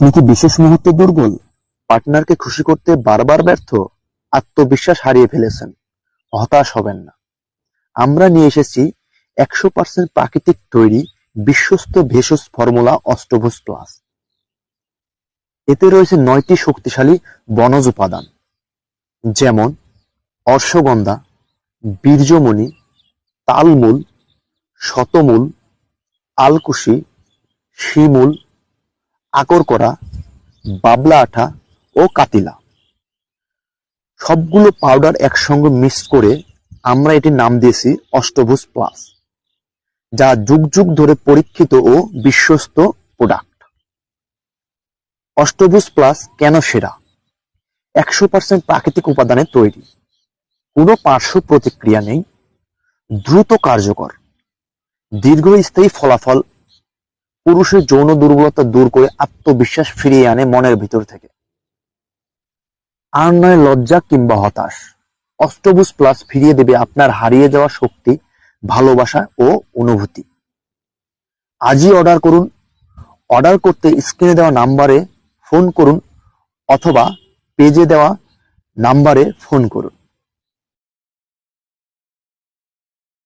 আপনি কি বিশেষ মুহূর্তে দুর্বল? পার্টনারকে খুশি করতে বারবার ব্যর্থ, আত্মবিশ্বাস হারিয়ে ফেলেছেন। হতাশ হবেন না। আমরা নিয়ে এসেছি একশো পার্সেন্ট প্রাকৃতিক তৈরি বিশ্বস্ত ভেষজ ফর্মুলা অষ্টভুজ প্লাস। এতে রয়েছে নয়টি শক্তিশালী বনজ উপাদান, যেমন অর্শগন্ধা, বীর্যমণি, তালমূল, শতমূল, আলকুশি, শিমূল আকরকরা বাবলা আঠা ও কাতিলা। সবগুলো পাউডার একসঙ্গে মিক্স করে আমরা এটির নাম দিয়েছি অষ্টভুজ প্লাস যা যুগ যুগ ধরে পরীক্ষিত ও বিশ্বস্ত প্রোডাক্ট অষ্টভুজ প্লাস কেন সেরা? একশো পার্সেন্ট প্রাকৃতিক উপাদানে তৈরি। কোনো পার্শ্ব প্রতিক্রিয়া নেই। দ্রুত কার্যকর। দীর্ঘস্থায়ী ফলাফল পুরুষের যৌন দুর্বলতা দূর করে আত্মবিশ্বাস ফিরিয়ে আনে মনের ভিতর থেকে। আর নয় লজ্জা কিংবা হতাশ। অষ্টভুজ প্লাস ফিরিয়ে দেবে আপনার হারিয়ে যাওয়া শক্তি, ভালোবাসা ও অনুভূতি। আজই অর্ডার করুন। অর্ডার করতে স্ক্রিনে দেওয়া নাম্বারে ফোন করুন অথবা পেজে দেওয়া নাম্বারে ফোন করুন।